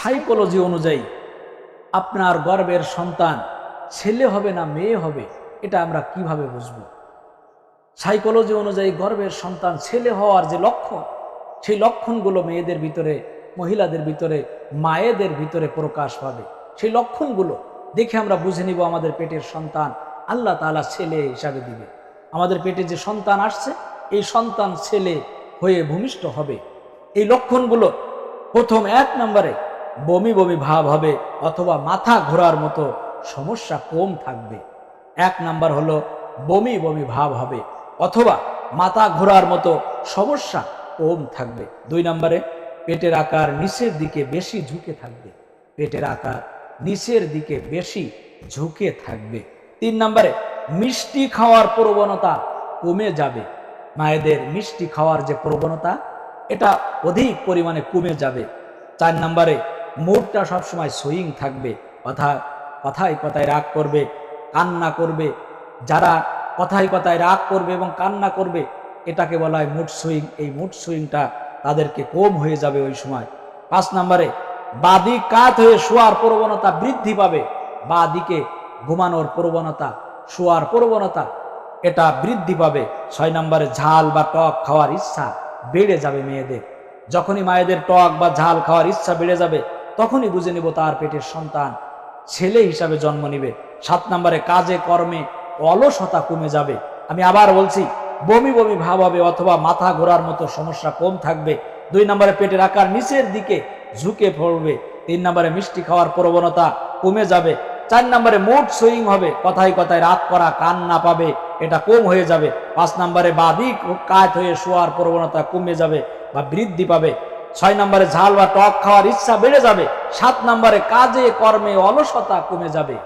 Psychology অনুযায়ী আপনার গর্বের সন্তান ছেলে হবে না মেয়ে হবে, এটা আমরা কীভাবে বুঝব? সাইকোলজি অনুযায়ী গর্বের সন্তান ছেলে হওয়ার যে লক্ষণ, সেই লক্ষণগুলো মেয়েদের ভিতরে, মহিলাদের ভিতরে, মায়েদের ভিতরে প্রকাশ পাবে। সেই লক্ষণগুলো দেখে আমরা বুঝে নিব আমাদের পেটের সন্তান আল্লাহ তাআলা ছেলে হিসাবে দিবে। আমাদের পেটে যে সন্তান আসছে, এই সন্তান ছেলে হয়ে ভূমিষ্ঠ হবে। এই লক্ষণগুলো প্রথম এক নম্বরে বমি বমি ভাব হবে অথবা মাথা ঘোরার মতো সমস্যা কম থাকবে। এক নাম্বার হলো বমি বমি ভাব হবে অথবা মাথা ঘোরার মতো সমস্যা কম থাকবে। দুই নম্বরে, পেটের আকার নিচের দিকে বেশি ঝুঁকে থাকবে। পেটের আকার নিচের দিকে বেশি ঝুঁকে থাকবে। তিন নম্বরে, মিষ্টি খাওয়ার প্রবণতা কমে যাবে। মায়েদের মিষ্টি খাওয়ার যে প্রবণতা, এটা অধিক পরিমাণে কমে যাবে। চার নম্বরে মুডটা সবসময় সুইং থাকবে, কথা, কথায় কথায় রাগ করবে, কান্না করবে। যারা কথায় কথায় রাগ করবে এবং কান্না করবে, এটাকে বলা হয় মুড সুইং। এই মুড সুইংটা তাদেরকে কম হয়ে যাবে ওই সময়। পাঁচ নম্বরে, বাদি কাত হয়ে শোয়ার প্রবণতা বৃদ্ধি পাবে। বা দিকে ঘুমানোর প্রবণতা, শোয়ার প্রবণতা, এটা বৃদ্ধি পাবে। ছয় নম্বরে, ঝাল বা টক খাওয়ার ইচ্ছা বেড়ে যাবে মেয়েদের। যখনই মায়েদের টক বা ঝাল খাওয়ার ইচ্ছা বেড়ে যাবে তখনই বুঝে নিব তার পেটের সন্তান। ছেলে হিসাবে জন্ম নিবে। সাত নম্বরে কাজে, কর্মে অলসতা কমে যাবে। আমি আবার বলছি, বমি বমি ভাব হবে অথবা মাথা ঘোরার মতো সমস্যা কম থাকবে। দুই নম্বরে পেটের আকার নিচের দিকে ঝুঁকে পড়বে। তিন নম্বরে মিষ্টি খাওয়ার প্রবণতা কমে যাবে। চার নম্বরে মুড সুইং হবে। কথায় কথায় রাত করা কান না পাবে, এটা কম হয়ে যাবে। পাঁচ নম্বরে বাদিক কাত হয়ে শোয়ার প্রবণতা কমে যাবে বা বৃদ্ধি পাবে। ছয় নম্বরে ঝাল বা টক খাওয়ার ইচ্ছা বেড়ে যাবে, সাত নম্বরে কাজে, কর্মে অলসতা কমে যাবে।